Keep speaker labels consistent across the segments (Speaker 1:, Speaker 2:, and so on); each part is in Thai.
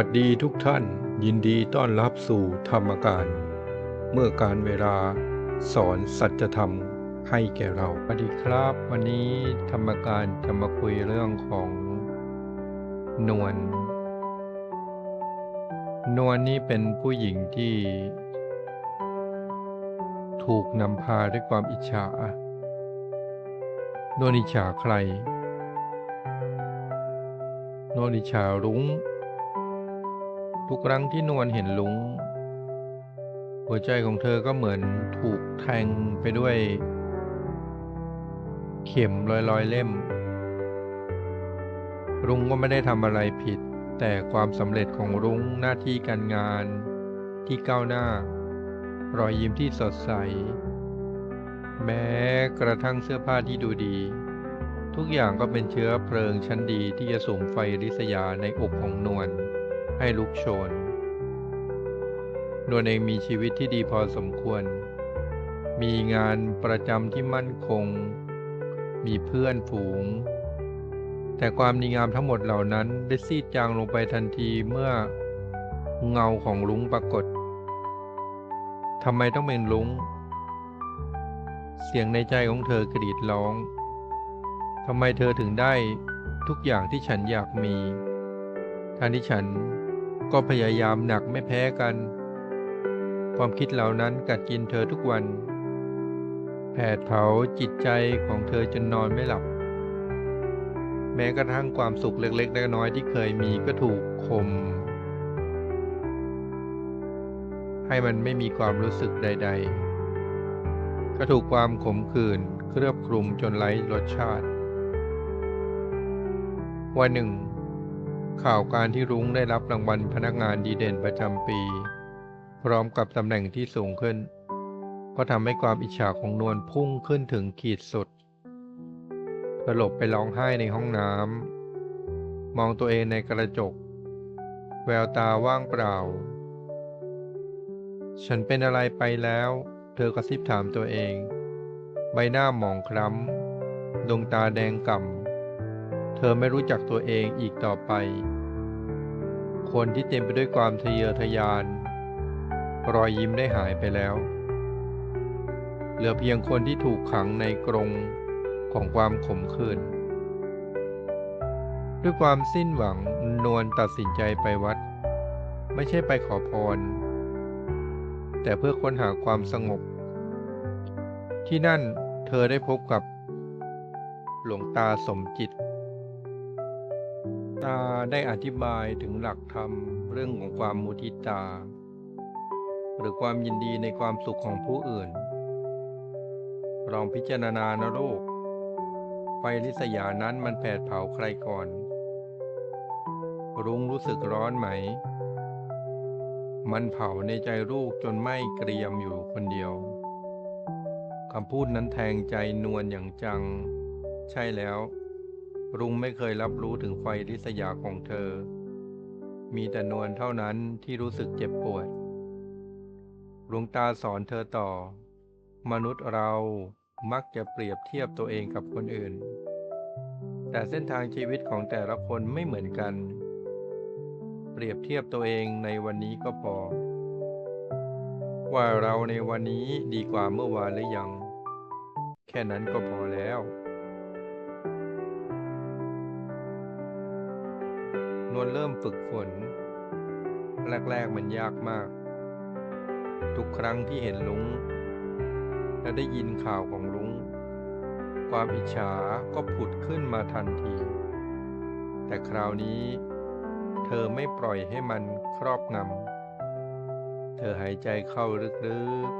Speaker 1: วัสดีทุกท่านยินดีต้อนรับสู่ธรรมการ เมื่อการเวลาสอนสัจธรรมให้แก่เราสวัสดีครับ วันนี้ธรรมการจะมาคุยเรื่องของนวลนวลนี่เป็นผู้หญิงที่ ถูกนำพาด้วยความอิจฉานวลอิจฉาใครนวลอิจฉารุ้ง ทุกครั้งที่นวลเห็นลุง หัวใจของเธอก็เหมือนถูกแทงไปด้วย เข็มรอยรอยๆเล่ม รุ้งก็ไม่ได้ทำอะไรผิด แต่ความสำเร็จของรุ้งหน้าที่การงานที่ก้าวหน้า รอยยิ้มที่สดใส แม้กระทั่งเสื้อผ้าที่ดูดี ทุกอย่างก็เป็นเชื้อเพลิงชั้นดีที่จะส่งไฟริษยาในอกของนวล ให้ลุกโชนนวลเองมีชีวิตที่ดีพอสมควร มีงานประจำที่มั่นคง มีเพื่อนฝูง แต่ความดีงามทั้งหมดเหล่านั้นได้ซีดจางลงไปทันทีเมื่อเงาของลุงปรากฏทำไมต้องเป็นลุง เสียงในใจของเธอกรีดร้อง ทำไมเธอถึงได้ทุกอย่างที่ฉันอยากมีการที่ฉัน ก็พยายามหนักไม่แพ้กัน ความคิดเหล่านั้นกัดกินเธอทุกวัน แผดเผาจิตใจของเธอจนนอนไม่หลับ แม้กระทั่งความสุขเล็กๆน้อยๆที่เคยมีก็ถูกข่มให้มันไม่มีความรู้สึกใด ๆ ก็ถูกความขมขื่นเคลือบคลุมจนไร้รสชาติ วันหนึ่ง ข่าวการที่รุ้งได้รับรางวัลพนักงานดีเด่นประจำปี พร้อมกับตำแหน่งที่สูงขึ้น ก็ทำให้ความอิจฉาของนวลพุ่งขึ้นถึงขีดสุดสลบไปร้องไห้ในห้องน้ำมองตัวเองในกระจก แววตาว่างเปล่า ฉันเป็นอะไรไปแล้ว เธอกระซิบถามตัวเอง ใบหน้าหมองคล้ำดวงตาแดงก่ำเธอไม่รู้จักตัวเองอีกต่อไป คนที่เต็มไปด้วยความทะเยอทะยาน รอยยิ้มได้หายไปแล้ว เหลือเพียงคนที่ถูกขังในกรงของความขมขื่นด้วยความสิ้นหวังนวลตัดสินใจไปวัด ไม่ใช่ไปขอพร แต่เพื่อค้นหาความสงบ ที่นั่นเธอได้พบกับ หลวงตาสมจิต ตาได้อธิบายถึงหลักธรรมเรื่องของความมุทิตา หรือความยินดีในความสุขของผู้อื่น ลองพิจารณานะลูกไฟลิษยานั้นมันแผดเผาใครก่อน รุ้งรู้สึกร้อนไหม มันเผาในใจลูกจนไหม้เกรียมอยู่คนเดียวคำพูดนั้นแทงใจนวลอย่างจัง ใช่แล้ว รุ้งไม่เคยรับรู้ถึงไฟริษยาของเธอ มีแต่นวลเท่านั้นที่รู้สึกเจ็บปวดหลวงตาสอนเธอต่อ มนุษย์เรามักจะเปรียบเทียบตัวเองกับคนอื่น แต่เส้นทางชีวิตของแต่ละคนไม่เหมือนกัน เปรียบเทียบตัวเองในวันนี้ก็พอ ว่าเราในวันนี้ดีกว่าเมื่อวานหรือยัง แค่นั้นก็พอแล้ว นวลเริ่มฝึกฝน แรก ๆ มันยากมาก ทุกครั้งที่เห็นลุง และได้ยินข่าวของลุง ความอิจฉาก็ผุดขึ้นมาทันที แต่คราวนี้ เธอไม่ปล่อยให้มันครอบงำ เธอหายใจเข้าลึก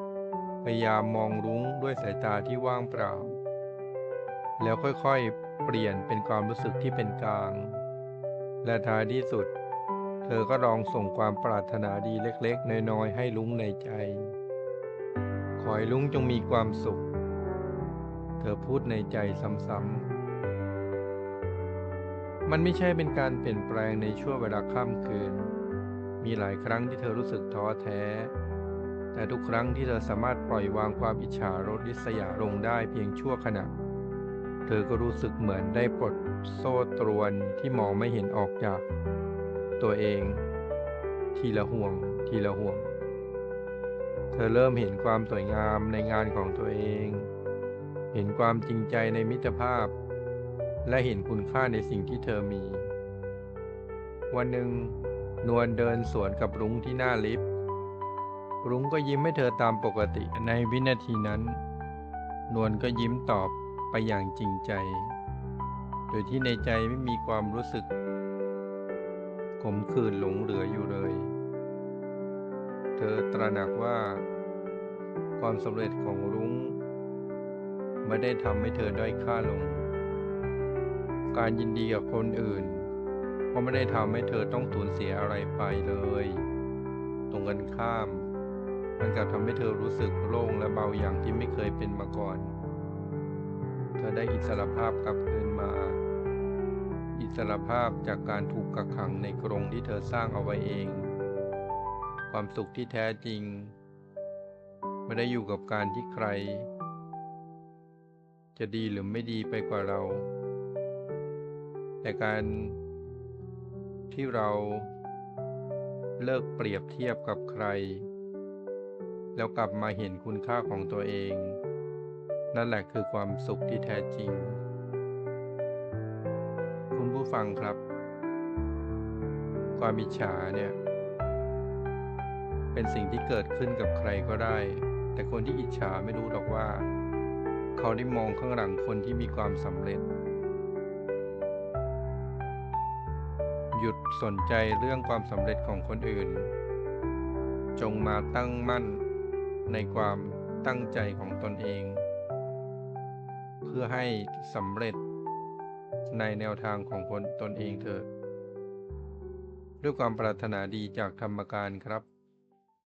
Speaker 1: ๆ พยายามมองรุ้งด้วยสายตาที่ว่างเปล่า แล้วค่อยๆ เปลี่ยนเป็นความรู้สึกที่เป็นกลาง และท้ายที่สุด เธอก็ลองส่งความปรารถนาดีเล็กๆ น้อยๆ ให้ลุงในใจ ขอให้ลุงจงมีความสุข เธอพูดในใจซ้ำๆ มันไม่ใช่เป็นการเปลี่ยนแปลงในช่วงเวลาข้ามคืน มีหลายครั้งที่เธอรู้สึกท้อแท้ แต่ทุกครั้งที่เธอสามารถปล่อยวางความอิจฉารดิษยาลงได้เพียงชั่วขณะ เธอก็รู้สึกเหมือนได้ปลดโซ่ตรวนที่มองไม่เห็นออกจาก ตัวเอง ทีละห่วง ทีละห่วง เธอเริ่มเห็นความสวยงามในงานของตัวเอง เห็นความจริงใจในมิตรภาพ และเห็นคุณค่าในสิ่งที่เธอมี วันหนึ่ง นวลเดินสวนกับรุ้งที่หน้าลิฟต์รุ้งก็ยิ้มให้เธอตามปกติในวินาทีนั้น นวลก็ยิ้มตอบ อย่างจริงใจ โดยที่ในใจไม่มีความรู้สึก ขมขื่นหลงเหลืออยู่เลย เธอตระหนักว่า ความสำเร็จของรุ้งไม่ได้ทำให้เธอด้อยค่าลง การยินดีกับคนอื่นก็ไม่ได้ทำให้เธอต้องสูญเสียอะไรไปเลย ตรงกันข้าม มันกลับทำให้เธอรู้สึกโล่งและเบาอย่างที่ไม่เคยเป็นมาก่อน เธอได้อิสรภาพกลับคืนมา อิสรภาพจากการถูกกักขังในกรงที่เธอสร้างเอาไว้เอง ความสุขที่แท้จริง ไม่ได้อยู่กับการที่ใคร จะดีหรือไม่ดีไปกว่าเรา แต่การที่เราเลิกเปรียบเทียบกับใคร แล้วกลับมาเห็นคุณค่าของตัวเอง นั่นแหละคือความสุขที่แท้จริง คุณผู้ฟังครับ ความอิจฉาเนี่ย เป็นสิ่งที่เกิดขึ้นกับใครก็ได้ แต่คนที่อิจฉาไม่รู้หรอกว่า เขาได้มองข้างหลังคนที่มีความสำเร็จ หยุดสนใจเรื่องความสำเร็จของคนอื่น จงมาตั้งมั่นในความตั้งใจของตนเอง พื่อให้สำเร็จในแนวทางของคนตนเองเถอะด้วยความปรารถนาดีจากธรรมการครับ